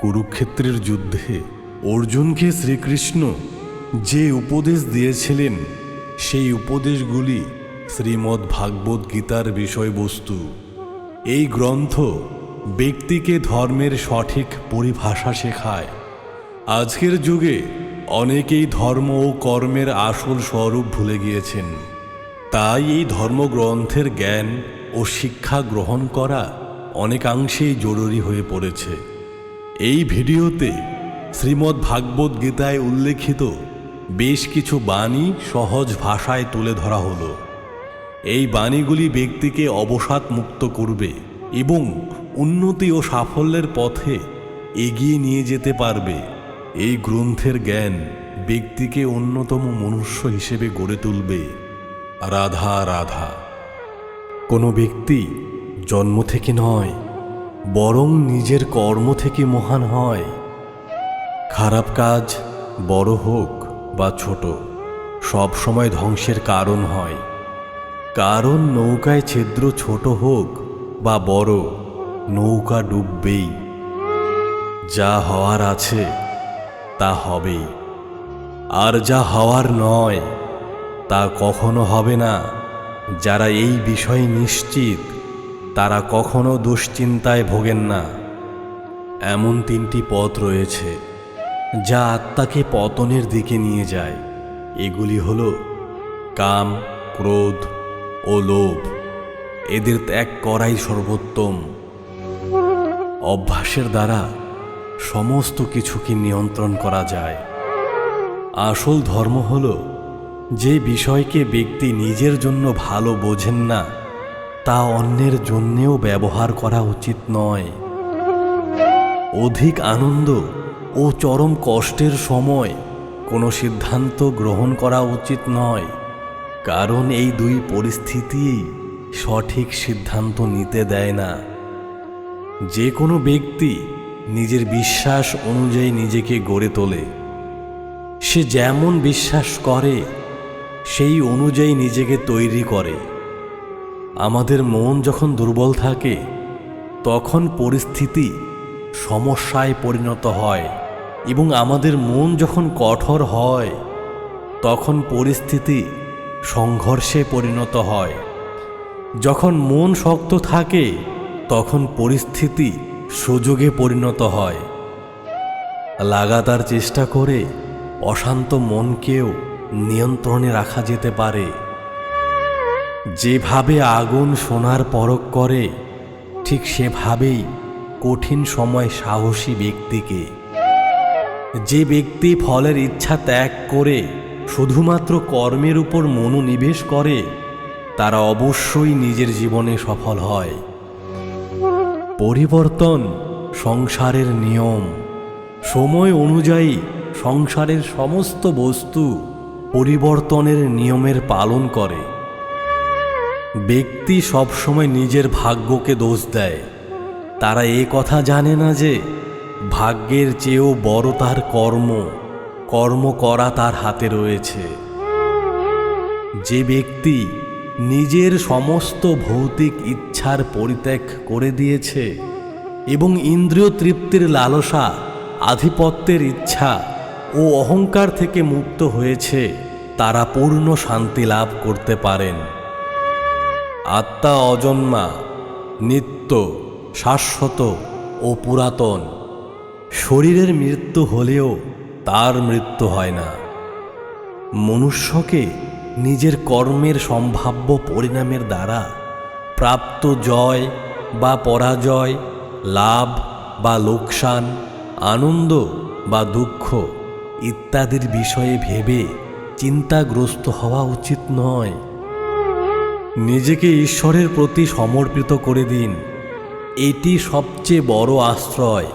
কুরুক্ষেত্রের যুদ্ধে অর্জুনকে শ্রীকৃষ্ণ যে উপদেশ দিয়েছিলেন, সেই উপদেশগুলি শ্রীমদ্ ভাগবত গীতার বিষয়বস্তু। এই গ্রন্থ ব্যক্তিকে ধর্মের সঠিক পরিভাষা শেখায়। আজকের যুগে অনেকেই ধর্ম ও কর্মের আসল স্বরূপ ভুলে গিয়েছেন। তাই এই ধর্মগ্রন্থের জ্ঞান ও শিক্ষা গ্রহণ করা অনেকাংশেই জরুরি হয়ে পড়েছে। এই ভিডিওতে শ্রীমদ্ ভাগবত গীতায় উল্লেখিত বেশ কিছু বাণী সহজ ভাষায় তুলে ধরা হলো। এই বাণীগুলি ব্যক্তিকে অবসাদ মুক্ত করবে এবং উন্নতি ও সাফল্যের পথে এগিয়ে নিয়ে যেতে পারবে। এই গ্রন্থের জ্ঞান ব্যক্তিকে অন্যতম মনুষ্য হিসেবে গড়ে তুলবে। রাধা রাধা। কোনো ব্যক্তি জন্ম থেকে নয় বরং নিজের কর্ম থেকে মহান হয়। খারাপ কাজ বড় হোক বা ছোট, সব সময় ধ্বংসের কারণ হয়। কারণ নৌকায় ছিদ্র ছোট হোক বা বড়, নৌকা ডুববেই। যা হওয়ার আছে, তা হবেই। আর যা হওয়ার নয়, তা কখনো হবে না। যারা এই বিষয়ে নিশ্চিত তারা কখনো দুশ্চিন্তায় ভোগেন না। এমন তিনটি পথ রয়েছে, যা আত্মাকে পতনের দিকে নিয়ে যায়। এগুলি হল কাম, ক্রোধ ও লোভ। এদের ত্যাগ করাই সর্বোত্তম। অভ্যাসের দ্বারা সমস্ত কিছুকে নিয়ন্ত্রণ করা যায়। আসল ধর্ম হল, যে বিষয়কে ব্যক্তি নিজের জন্য ভালো বোঝেন না তা অন্যের জন্যেও ব্যবহার করা উচিত নয়। অধিক আনন্দ ও চরম কষ্টের সময় কোনো সিদ্ধান্ত গ্রহণ করা উচিত নয়, কারণ এই দুই পরিস্থিতি সঠিক সিদ্ধান্ত নিতে দেয় না। যে কোনো ব্যক্তি নিজের বিশ্বাস অনুযায়ী নিজেকে গড়ে তোলে। সে যেমন বিশ্বাস করে, সেই অনুযায়ী নিজেকে তৈরি করে। আমাদের মন যখন দুর্বল থাকে, তখন পরিস্থিতি সমস্যায় পরিণত হয় এবং আমাদের মন যখন কঠোর হয়, তখন পরিস্থিতি সংঘর্ষে পরিণত হয়। যখন মন শক্ত থাকে, তখন পরিস্থিতি সুযোগে পরিণত হয়। লাগাতার চেষ্টা করে অশান্ত মনকেও নিয়ন্ত্রণে রাখা যেতে পারে। যেভাবে আগুন সোনার পরক করে, ঠিক সেভাবেই কঠিন সময় সাহসী ব্যক্তিকে। যে ব্যক্তি ফলের ইচ্ছা ত্যাগ করে, শুধুমাত্র কর্মের উপর মনোনিবেশ করে, তারা অবশ্যই নিজের জীবনে সফল হয়। পরিবর্তন সংসারের নিয়ম। সময় অনুযায়ী সংসারের সমস্ত বস্তু পরিবর্তনের নিয়মের পালন করে। ব্যক্তি সবসময় নিজের ভাগ্যকে দোষ দেয়। তারা এ কথা জানে না যে, ভাগ্যের চেয়েও বড় তার কর্ম কর্ম করা তার হাতে রয়েছে। যে ব্যক্তি নিজের সমস্ত ভৌতিক ইচ্ছার পরিত্যাগ করে দিয়েছে এবং ইন্দ্রিয় তৃপ্তির লালসা, আধিপত্যের ইচ্ছা ও অহংকার থেকে মুক্ত হয়েছে, তারা পূর্ণ শান্তি লাভ করতে পারেন। আত্মা অজন্মা, নিত্য, শাশ্বত ও পুরাতন। শরীরের মৃত্যু হলেও তার মৃত্যু হয় না। মনুষ্যকে নিজের কর্মের সম্ভাব্য পরিণামের দ্বারা প্রাপ্ত জয় বা পরাজয়, লাভ বা লোকসান, আনন্দ বা দুঃখ ইত্যাদির বিষয়ে ভেবে চিন্তাগ্রস্ত হওয়া উচিত নয়। নিজেকে ঈশ্বরের প্রতি সমর্পিত করে দিন। এটি সবচেয়ে বড় আশ্রয়।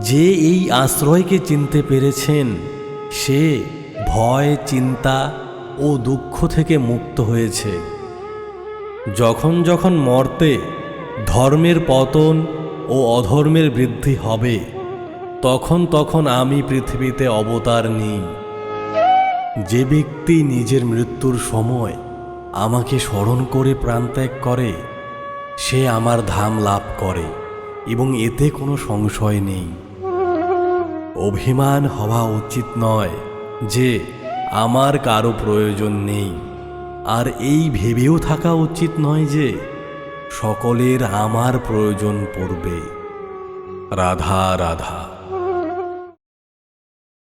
যে এই আশ্রয়কে চিনতে পেরেছেন, সে ভয়, চিন্তা ও দুঃখ থেকে মুক্ত হয়েছে। যখন যখন মর্তে ধর্মের পতন ও অধর্মের বৃদ্ধি হবে, তখন তখন আমি পৃথিবীতে অবতার নিই। যে ব্যক্তি নিজের মৃত্যুর সময় আমাকে স্মরণ করে প্রাণত্যাগ করে। সে আমার ধাম লাভ করে এবং এতে কোনো সংশয় নেই। অভিমান হওয়া উচিত নয় যে আমার কারও প্রয়োজন নেই। আর এই ভেবেও থাকা উচিত নয় যে সকলের আমার প্রয়োজন পড়বে। রাধা রাধা।